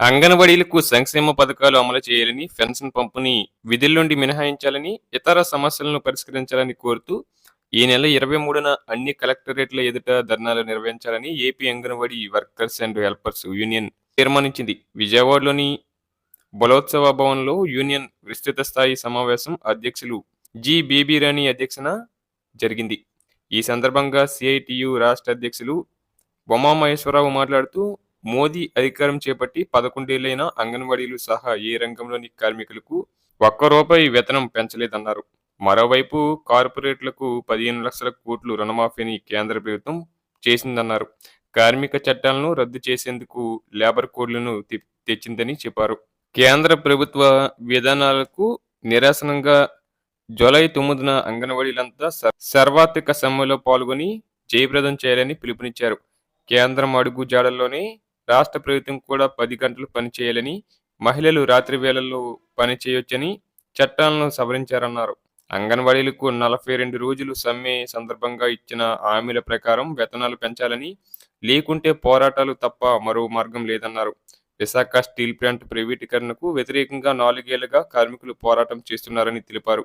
అంగన్వాడీలకు సంక్షేమ పథకాలు అమలు చేయాలని పెన్షన్ పంపిణీ విధుల నుండి మినహాయించాలని ఇతర సమస్యలను పరిష్కరించాలని కోరుతూ ఈ నెల ఇరవై మూడున అన్ని కలెక్టరేట్ల ఎదుట ధర్నాలు నిర్వహించాలని AP anganwadi workers and helpers union తీర్మానించింది. విజయవాడలోని బలోత్సవ భవన్లో యూనియన్ విస్తృత స్థాయి సమావేశం అధ్యక్షులు జి బేబీరాణి అధ్యక్షన జరిగింది. ఈ సందర్భంగా సిఐటియు రాష్ట్ర అధ్యక్షులు ఉమామహేశ్వరరావు మాట్లాడుతూ మోదీ అధికారం చేపట్టి పదకొండేళ్ళైన అంగన్వాడీలు సహా ఏ రంగంలోని కార్మికులకు ఒక్క రూపాయి వేతనం పెంచలేదన్నారు. మరోవైపు కార్పొరేట్లకు పదిహేను లక్షల కోట్లు రుణమాఫీని కేంద్ర ప్రభుత్వం చేసిందన్నారు. కార్మిక చట్టాలను రద్దు చేసేందుకు లేబర్ కోడ్లను తె- తెచ్చిందని చెప్పారు. కేంద్ర ప్రభుత్వ విధానాలకు నిరసనంగా జూలై తొమ్మిదిన అంగన్వాడీలంతా సర్- సర్వాత్మక సమ్మెలో పాల్గొని జయప్రదం చేయాలని పిలుపునిచ్చారు. కేంద్రం అడుగు జాడల్లోనే రాష్ట్ర ప్రభుత్వం కూడా పది గంటలు పనిచేయాలని మహిళలు రాత్రి వేళల్లో పని చేయొచ్చని చట్టాలను సవరించారన్నారు. అంగన్వాడీలకు నలభై రెండు రోజులు సమ్మె సందర్భంగా ఇచ్చిన హామీల ప్రకారం వేతనాలు పెంచాలని లేకుంటే పోరాటాలు తప్ప మరో మార్గం లేదన్నారు. విశాఖ స్టీల్ ప్లాంట్ ప్రైవేటీకరణకు వ్యతిరేకంగా నాలుగేళ్ళుగా కార్మికులు పోరాటం చేస్తున్నారని తెలిపారు.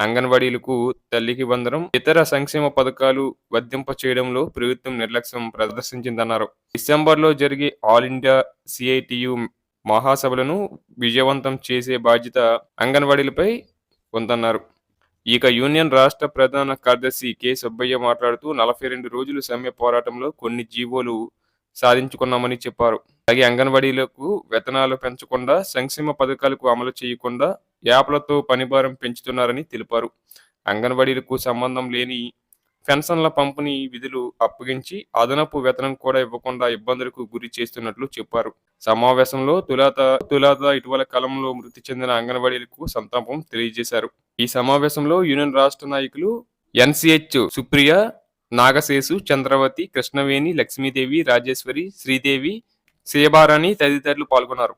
అంగన్వాడీలకు తల్లికి వందనం ఇతర సంక్షేమ పథకాలు వర్తింప చేయడంలో ప్రభుత్వం నిర్లక్ష్యం ప్రదర్శించిందన్నారు. డిసెంబర్లో జరిగే ఆల్ ఇండియా సిఐటియు మహాసభలను విజయవంతం చేసే బాధ్యత అంగన్వాడీలపై ఉందన్నారు. ఇక యూనియన్ రాష్ట్ర ప్రధాన కార్యదర్శి కె సుబ్బయ్య మాట్లాడుతూ నలభై రెండు రోజులు సమ్మె పోరాటంలో కొన్ని జీవోలు సాధించుకున్నామని చెప్పారు. అలాగే అంగన్వాడీలకు వేతనాలు పెంచకుండా సంక్షేమ పథకాలకు అమలు చేయకుండా యాప్లతో పనిభారం పెంచుతున్నారని తెలిపారు. అంగన్వాడీలకు సంబంధం లేని పెన్షన్ల పంపిణీ విధులు అప్పగించి అదనపు వేతనం కూడా ఇవ్వకుండా ఇబ్బందులకు గురి చేస్తున్నట్లు చెప్పారు. సమావేశంలో తులాత తులాత ఇటీవల కాలంలో మృతి చెందిన అంగన్వాడీలకు సంతాపం తెలియజేశారు. ఈ సమావేశంలో యూనియన్ రాష్ట్ర నాయకులు ఎన్సిహెచ్ సుప్రియ నాగశేషు చంద్రవతి కృష్ణవేణి లక్ష్మీదేవి రాజేశ్వరి శ్రీదేవి శేబారాణి తదితరులు పాల్గొన్నారు.